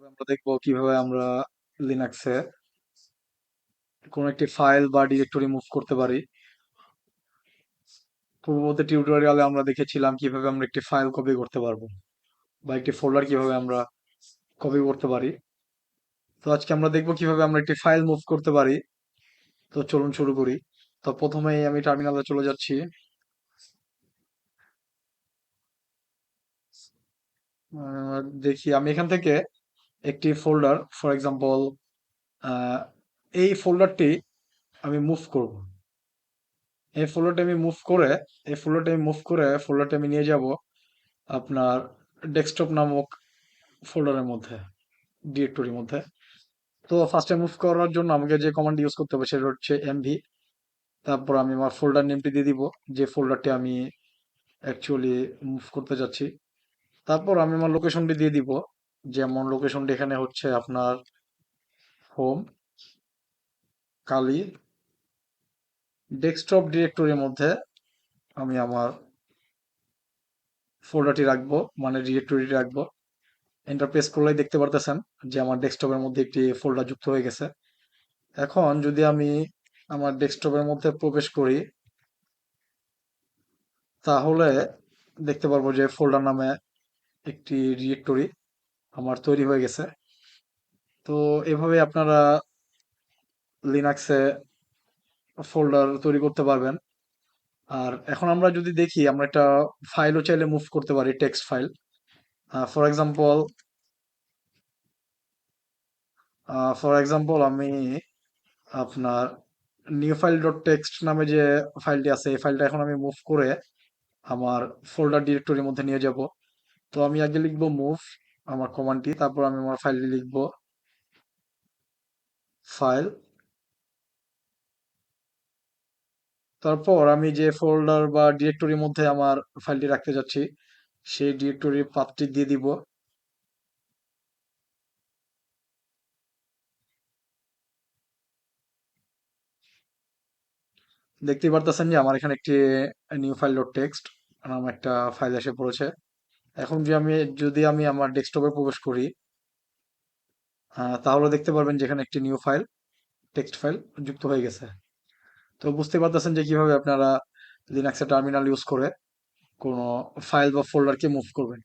পর্বে আমরা দেখব, কীভাবে আমরা লিনাক্সে কোন একটি ফাইল বা ডিরেক্টরি মুভ করতে পারি। পূর্ববর্তী টিউটোরিয়ালে আমরা দেখেছিলাম কীভাবে আমরা একটি ফাইল কপি করতে পারব বা একটি ফোল্ডার কীভাবে আমরা কপি করতে পারি। তো আজকে আমরা দেখব কীভাবে আমরা একটি ফাইল মুভ করতে পারি। তো চলুন শুরু করি। তো প্রথমেই আমি টার্মিনালে চলে যাচ্ছি। দেখি, আমি এখান থেকে একটি ফোল্ডার ফর এক্সাম্পল এই ফোল্ডারটি আমি মুভ করব। এই ফোল্ডারটা আমি মুভ করে, এই ফোল্ডারটা আমি মুভ করে ফোল্ডারটা আমি নিয়ে যাব আপনার ডেস্কটপ নামক ফোল্ডারের মধ্যে ডিরেক্টরির মধ্যে। তো ফার্স্টে মুভ করার জন্য আমাকে যে কমান্ড ইউজ করতে হবে সেটা হচ্ছে এমভি তারপর আমি আমার ফোল্ডার নেমটি দিয়ে দিব, যে ফোল্ডারটি আমি অ্যাকচুয়ালি মুভ করতে যাচ্ছি। তারপর আমি আমার লোকেশনটি দিয়ে দিব। যেমন লোকেশনটি এখানে হচ্ছে আপনার হোম কালি ডেস্কটপ ডিরেক্টরির মধ্যে আমি আমার ফোল্ডারটি রাখব মানে ডিরেক্টরিটি রাখব। এন্টার প্রেস করলেই দেখতে পারতেছেন যে আমার ডেস্কটপের মধ্যে একটি ফোল্ডার যুক্ত হয়ে গেছে। এখন যদি আমি আমার ডেস্কটপের মধ্যে প্রবেশ করি, তাহলে দেখতে পারব যে ফোল্ডার নামে একটি ডিরেক্টরি আমার তৈরি হয়ে গেছে। তো এভাবে আপনারা লিনাক্সে ফোল্ডার তৈরি করতে পারবেন। আর এখন আমরা যদি দেখি, আমরা একটা ফাইলও চাইলে মুভ করতে পারি text file for example for example আমি আপনার নিউ ফাইল ডট টেক্সট নামে যে ফাইলটি আছে, এই ফাইলটা এখন আমি মুভ করে আমার ফোল্ডার ডিরেক্টরির মধ্যে নিয়ে যাব। তো আমি আগে লিখব মুভ আমার কমান্ডটি তারপর আমি আমার ফাইলটি লিখব। ফাইল তারপর আমি যে ফোল্ডার বা ডিরেক্টরির মধ্যে আমার ফাইলটি রাখতে যাচ্ছি, সেই ডিরেক্টরির পাথটি দিয়ে দিব। দেখতেই পারতেছেন যে আমার এখানে একটি নিউ ফাইল ডট টেক্সট নাম একটা ফাইল এসে পড়েছে। এখন যে আমি, যদি আমি আমার ডেস্কটপে প্রবেশ করি তাহলে দেখতে পারবেন যেখানে একটি নিউ ফাইল টেক্সট ফাইল যুক্ত হয়ে গেছে। তো বুঝতে পারতেছেন যে কীভাবে আপনারা লিনাক্সে টার্মিনাল ইউজ করে কোনো ফাইল বা ফোল্ডারকে মুভ করবেন।